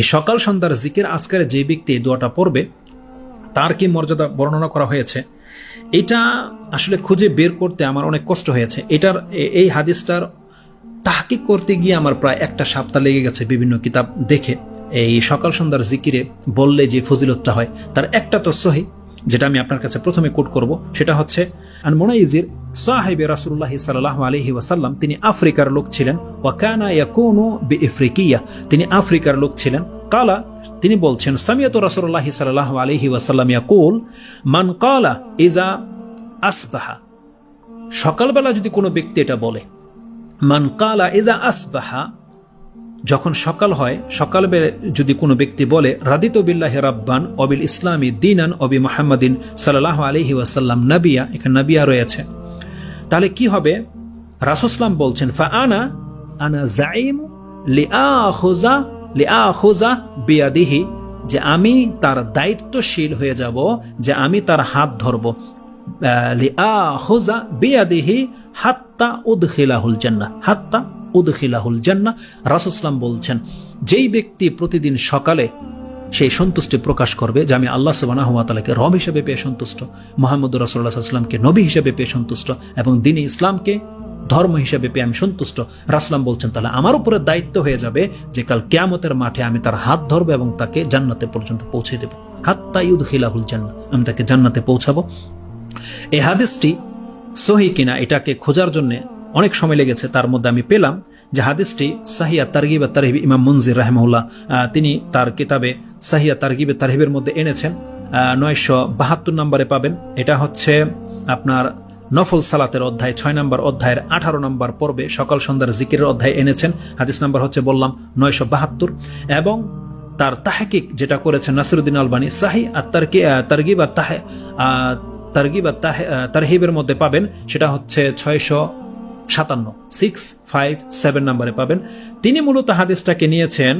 এই সকাল সন্ধ্যার জিকের আজকারে যে ব্যক্তি এই দোয়াটা পড়বে, তার কি মর্যাদা বর্ণনা করা হয়েছে? এটা আসলে খুঁজে বের করতে আমার অনেক কষ্ট হয়েছে। এটার এই হাদিসটার তাহকিক করতে গিয়ে আমার প্রায় একটা সপ্তাহ লেগে গেছে বিভিন্ন কিতাব দেখে। এই সকাল সন্ধ্যার জিকিরে বললে যে ফজিলতটা হয়, তার একটা তো সহি যেটা আমি আপনার কাছে প্রথমে কোট করব, সেটা হচ্ছে, আন মোনাইজির সাহেব রাসুল্লাহ সাল্লাহ আলহি ওয়াসাল্লাম, তিনি আফ্রিকার লোক ছিলেন। ওয়াকানা ইয়াকুনু বি ইফ্রিকিয়া তিনি আফ্রিকার লোক ছিলেন। কালা, তিনি বলছেন, সামিয়ত রাসুল্লাহ সাল্লাহ আলহি ওয়াসাল্লাম ইয়াকুল, মান কালা ইজা আসবাহা সকালবেলা যদি কোনো ব্যক্তি এটা বলে, মান কালা ইজা আসবাহা যখন সকাল হয় সকালবেলা যদি কোনো ব্যক্তি বলে, রাদিত বিল্লাহ রাব্বান অবিল ইসলামী দিনান অবি মোহাম্মদিন সাল্লাহ আলহি ওয়াসাল্লাম নাবিয়া এখানে নাবিয়া রয়েছে। তাহলে কি হবে? রাসুসলাম বলছেন, ফা আনা আনা জাইম লিআ খোজা লিআ খোজা বিয়াদিহি, যে আমি তার দায়িত্বশীল হয়ে যাব, যে আমি তার হাত ধরব। লিআ খোজা বিয়াদিহি হাত্তা উদখিলাহুল জান্নাহ, হাত্তা উদখিলাহুল জান্নাহ। রাসুসলাম বলছেন, যেই ব্যক্তি প্রতিদিন সকালে সেই সন্তুষ্টি প্রকাশ করবে যে আমি আল্লাহ সুবাহ তালাকে রব হিসেবে পেয়ে সন্তুষ্ট, মোহাম্মদ রসুল্লাহ নবী হিসেবে পেয়ে সন্তুষ্ট এবং দিনে ইসলামকে ধর্ম হিসেবে পেয়ে আমি সন্তুষ্ট। রাসলাম বলছেন, তাহলে আমার উপরে দায়িত্ব হয়ে যাবে যে কাল কেয়ামতের মাঠে আমি তার হাত ধরবো এবং তাকে জান্নাতে পর্যন্ত পৌঁছে দেব। হাত তাইউদ খিলাহুল জান্না আমি তাকে জান্নাতে পৌঁছাবো। এই হাদিসটি সহি কিনা এটাকে খোঁজার জন্য অনেক সময় লেগেছে, তার মধ্যে আমি পেলাম। যে হাদিসটি সাহিয়া তারগিব তারহিব ইমাম মনজির রাহমউল্লাহ তিনি তার কিতাবে সাহিয়া তারগিবে তারহিবের মধ্যে এনেছেন। নয়শো বাহাত্তর নম্বরে পাবেন। এটা হচ্ছে আপনার নফল সালাতের অধ্যায়, ছয় নম্বর অধ্যায়ের আঠারো নম্বর পর্বে সকাল সন্ধ্যার জিকিরের অধ্যায় এনেছেন। হাদিস নাম্বার হচ্ছে বললাম নয়শো বাহাত্তর। এবং তার তাহকিক যেটা করেছেন নাসিরুদ্দিন আলবানী, সাহি আর তারকি তারগিব আর তাহে তারগিব আর তারহিবের মধ্যে পাবেন। সেটা হচ্ছে ছয়শো সাতান্ন সিক্স ফাইভ সেভেন নাম্বারে পাবেন। তিনি মূলত হাদিসটাকে নিয়েছেন,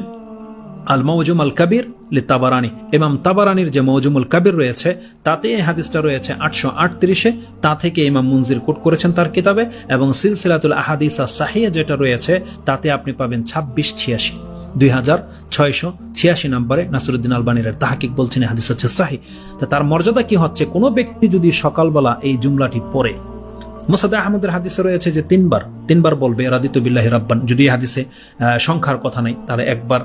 আল মৌজুম আল কাবির লি তাবারানি। ইমাম তাবারানির যে মৌজুমুল কাবির রয়েছে তাতে এই হাদিসটা রয়েছে আটশো আটত্রিশে। তা থেকে ইমাম মুনজির কোট করেছেন তার কিতাবে এবং সিলসিলাতুল আহাদিসা সাহিয়া যেটা রয়েছে, তাতে আপনি পাবেন ছাব্বিশ ছিয়াশি। দুই হাজার ছয়শো ছিয়াশি নম্বরে নাসরুদ্দিন আলবানির তাহাকিক বলছেন হাদিস হচ্ছে সাহি তা তার মর্যাদা কি হচ্ছে? কোনো ব্যক্তি যদি সকালবেলা এই জুমলাটি পড়ে মুসাদ আহমদের হাদিসে রয়েছে যে তিনবার তিনবার বলবে রাদিত বিল্লাহি রাব্বান। যদি হাদিসে সংখ্যার কথা নাই, তাহলে একবার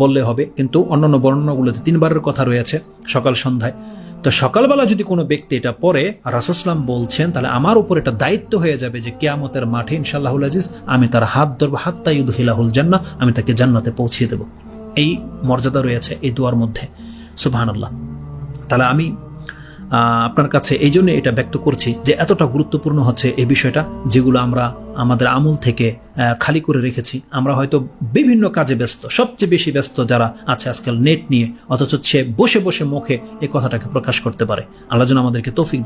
বললে হবে। কিন্তু অন্যান্য বর্ণনাগুলোতে তিনবারের কথা রয়েছে, সকাল সন্ধ্যায়। তো সকালবেলা যদি কোনো ব্যক্তি এটা পড়ে রাসুসলাম বলছেন, তাহলে আমার উপর এটা দায়িত্ব হয়ে যাবে যে কেয়ামতের মাঠে ইনশাল্লাহুল আজিজ, আমি তার হাত ধরবো হাত তাইউদ হিলাহুল জান্না আমি তাকে জান্নাতে পৌঁছিয়ে দেব। এই মর্যাদা রয়েছে এই দুয়ার মধ্যে। সুবহানাল্লাহ। তাহলে আমি আপনার কাছে এই জন্য এটা ব্যক্ত করছি যে এতটা গুরুত্বপূর্ণ হচ্ছে এই বিষয়টা যেগুলো আমরা আমাদের আমল থেকে খালি করে রেখেছি। আমরা হয়তো বিভিন্ন কাজে ব্যস্ত, সবচেয়ে বেশি ব্যস্ত যারা আছে আজকাল নেট নিয়ে, অথচ সে বসে বসে মুখে এই কথাটাকে প্রকাশ করতে পারে। আল্লাহ আমাদেরকে তৌফিক